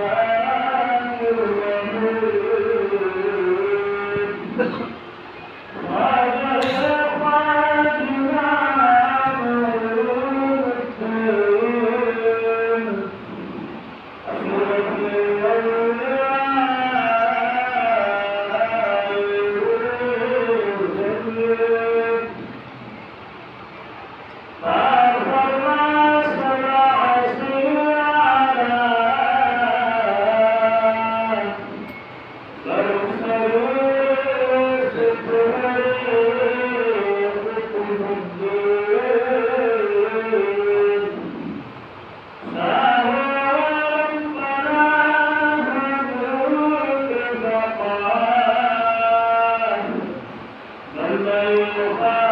الرحمن الرحيم الليل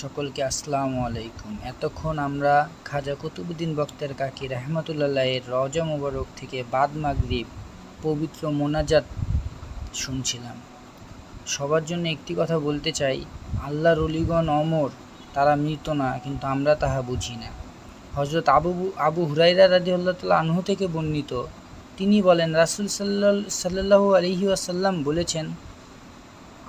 সকলকে আসসালামু আলাইকুম। এতক্ষণ আমরা খাজা কুতুবুদ্দিন বক্তের কাকি রহমতুল্লাহের রজা মোবারক থেকে বাদ মাগরিব পবিত্র মোনাজাত শুনছিলাম। সবার জন্য একটি কথা বলতে চাই, আল্লাহর অলিগণ অমর, তারা মৃত না, কিন্তু আমরা তাহা বুঝি না। হজরত আবু আবু হুরাইরা রাজি আল্লাহ তাল্লাহ আনহু থেকে বর্ণিত, তিনি বলেন, রাসুল সাল্লা সাল্লাহু আলহি আসাল্লাম বলেছেন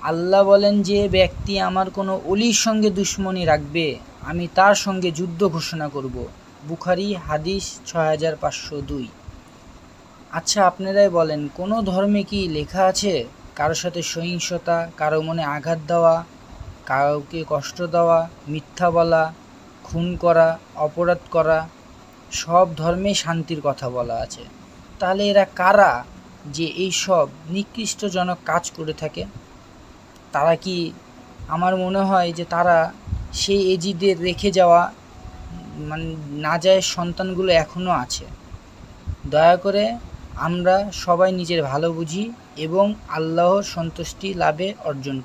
আল্লাহ বলেন যে ব্যক্তি আমার কোনো অলির সঙ্গে দুশ্মনী রাখবে, আমি তার সঙ্গে যুদ্ধ ঘোষণা করব। বুখারি হাদিস ছয় হাজার পাঁচশো দুই। আচ্ছা আপনারাই বলেন, কোনো ধর্মে কি লেখা আছে? কারও সাথে সহিংসতা, কারও মনে আঘাত দেওয়া, কাউকে কষ্ট দেওয়া, মিথ্যা বলা, খুন করা, অপরাধ করা, সব ধর্মে শান্তির কথা বলা আছে। তাহলে এরা কারা যে এই সব নিকৃষ্টজনক কাজ করে থাকে? তারা কি আমার মনে হয় যে তারা সেই এজিদের রেখে যাওয়া মানে না যায় সন্তানগুলো এখনও আছে। দয়া করে আমরা সবাই নিজের ভালো বুঝি এবং আল্লাহর সন্তুষ্টি লাভে অর্জন